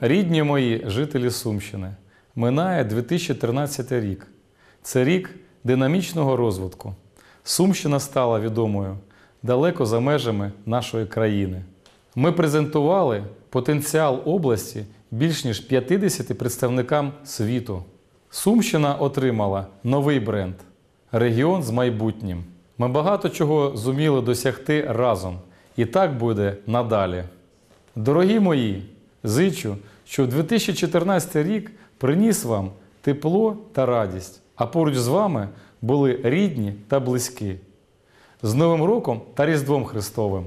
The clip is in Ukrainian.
Рідні мої жителі Сумщини, минає 2013 рік. Це рік динамічного розвитку. Сумщина стала відомою далеко за межами нашої країни. Ми презентували потенціал області більш ніж 50 представникам світу. Сумщина отримала новий бренд регіон з майбутнім. Ми багато чого зуміли досягти разом, і так буде надалі. Дорогі мої, зичу, що 2014 рік приніс вам тепло та радість, а поруч з вами були рідні та близькі. З Новим роком та Різдвом Христовим!